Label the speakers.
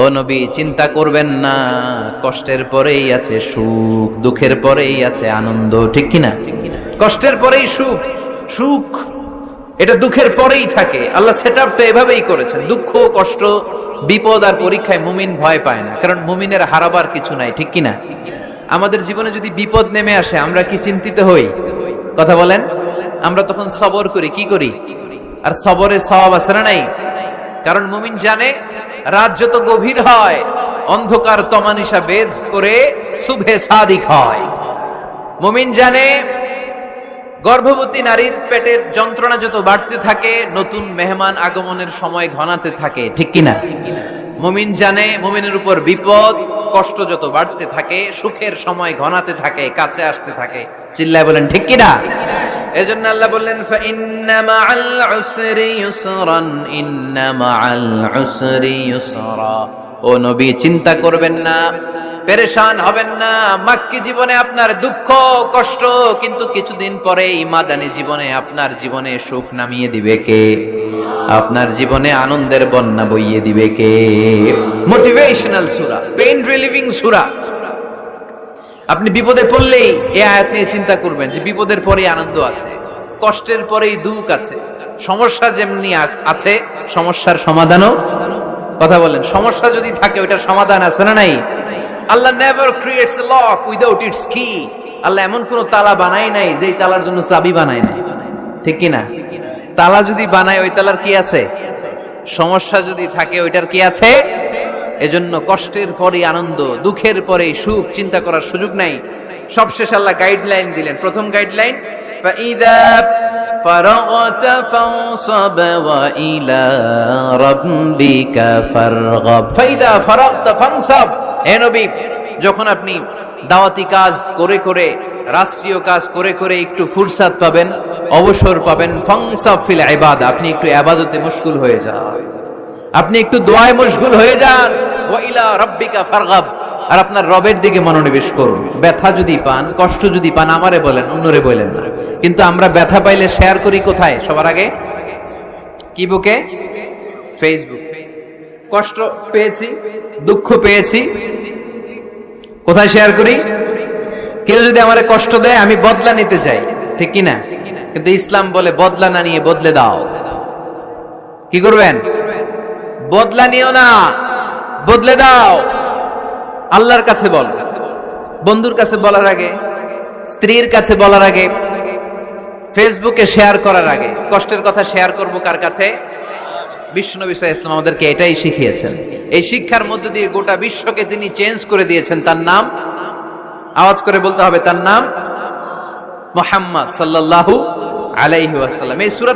Speaker 1: ও নবী, চিন্তা করবেন না, কষ্টের পরেই আছে সুখ, দুঃখের পরেই আছে আনন্দ, ঠিক কিনা? কষ্টের পরেই সুখ সুখ, এটা দুঃখের পরেই থাকে। আল্লাহ সেট আপটা এভাবেই করেছেন। দুঃখ, কষ্ট, বিপদ আর পরীক্ষায় মুমিন ভয় পায় না। কারণ মুমিনের হারাবার কিছু নাই, ঠিক কিনা? আমাদের জীবনে যদি বিপদ নেমে আসে, আমরা কি চিন্তিত হই? কথা বলেন? আমরা তখন সবর করি, কি করি? আর সবরের স্বভাব আছে না নাই? কারণ মুমিন জানে রাত যত গভীর হয়, অন্ধকার তমানিসা বেদ করে শুভে সাদিক হয়। মুমিন জানে, গর্ভবতী নারীর পেটের যন্ত্রণা যত বাড়তে থাকে, নতুন মেহমান আগমনের সময় ঘনাতে থাকে, ঠিক কিনা? মুমিন জানে, মুমিনের উপর বিপদ, কষ্ট যত বাড়তে থাকে, সুখের সময় ঘনাতে থাকে, কাছে আসতে থাকে। চিল্লায় বলেন, ঠিক কিনা? এজন্য আল্লাহ বললেন ইন্না মাআল উসরি ইউসরান ইন্না মাআল উসরি ইউসরা। ও নবী, চিন্তা করবেন না, পেরেশান হবেন না। মাক্কি জীবনে আপনার দুঃখ, কষ্ট, কিন্তু কিছুদিন পরেই মাদানী জীবনে আপনার জীবনে সুখ নামিয়ে দিবে কে? আপনার জীবনে আনন্দের বন্যা বইয়ে দিবে কে? মোটিভেশনাল সুরা পেইন রিলিভিং সুরা। আপনি বিপদে পড়লেই এ আয়াত নিয়ে চিন্তা করবেন যে বিপদের পরেই আনন্দ আছে, কষ্টের পরেই দুঃখ আছে। সমস্যা যেমনি আছে, সমস্যার সমাধানও। কথা বলেন, সমস্যা যদি থাকে ওইটার সমাধান আছে না নাই? Allah never creates lock without its কি আল্লাহ এমন কোন তালা বানায় নাই যেই তালার জন্য চাবি বানায় নাই। ঠিক কি না তালা যদি বানায়, ওই তালার কি আছে? সমস্যা যদি থাকে, ওইটার কি আছে? এজন্য কষ্টের পরে আনন্দ, দুঃখের পরে সুখ চিন্তা করার সুযোগ নাই। সবশেষ আল্লাহ গাইডলাইন দিলেন। প্রথম গাইডলাইন যখন আপনি দাওয়াতি কাজ করে করে, রাষ্ট্রীয় কাজ করে করে একটু ফুরসাদ পাবেন, অবসর পাবেন ফংসাফিল আবাদ আপনি একটু আবাদতে মুশকুল হয়ে যান। আপনি একটু দোয়ায় মশগুল হয়ে যান। আর আপনার রবের দিকে মনোনিবেশ করুন। ব্যথা যদি পান, কষ্ট যদি পান, আমারে বলেন, অন্যরে বলেন না। কিন্তু আমরা ব্যথা পাইলে শেয়ার করি কোথায়? সবার আগে? কি বুকে? ফেসবুক কষ্ট পেয়েছি, দুঃখ পেয়েছি। কোথায় শেয়ার করি? কেউ যদি আমারে কষ্ট দেয়, আমি বদলা নিতে চাই। ঠিক কি না কিন্তু ইসলাম বলে, বদলা না নিয়ে বদলে দাও। কি করবেন? বদলা নিও না। বদলে দাও। আল্লাহর কাছে বল। বন্ধুর কাছে বলার আগে, স্ত্রীর কাছে বলার আগে, ফেসবুকে শেয়ার করার আগে, কষ্টের কথা শেয়ার করব কার কাছে? বিষ্ণু ইসলাম আমাদেরকে এটাই শিখিয়েছেন। এই শিক্ষার মধ্য দিয়ে গোটা বিশ্বকে তিনি চেঞ্জ করে দিয়েছেন। তার নাম, আওয়াজ করে বলতে হবে, তার নাম মোহাম্মদ সাল্লাল্লাহু আলাইহি ওয়াসাল্লাম। এই সূরা